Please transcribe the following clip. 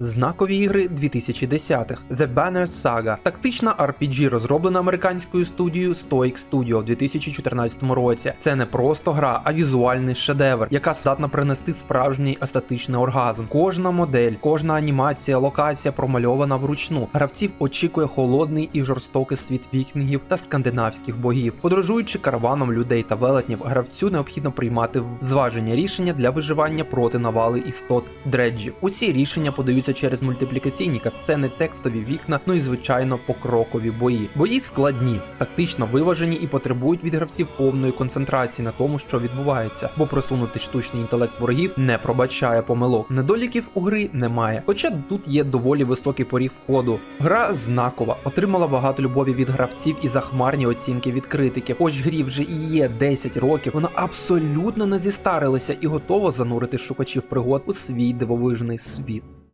Знакові ігри 2010-х The Banner Saga – тактична RPG, розроблена американською студією Stoic Studio в 2014 році. Це не просто гра, а візуальний шедевр, яка здатна принести справжній естетичний оргазм. Кожна модель, кожна анімація, локація промальована вручну. Гравців очікує холодний і жорстокий світ вікінгів та скандинавських богів. Подорожуючи караваном людей та велетнів, гравцю необхідно приймати зважені рішення для виживання проти навали істот дреджів. Усі рішення подаються через мультиплікаційні катсцени, текстові вікна, ну і звичайно покрокові бої. Бої складні, тактично виважені і потребують від гравців повної концентрації на тому, що відбувається, бо просунутий штучний інтелект ворогів не пробачає помилок. Недоліків у гри немає. Хоча тут є доволі високий поріг входу. Гра знакова, отримала багато любові від гравців і захмарні оцінки від критиків. Хоч грі вже і є 10 років, вона абсолютно не зістарилася і готова занурити шукачів пригод у свій дивовижний світ.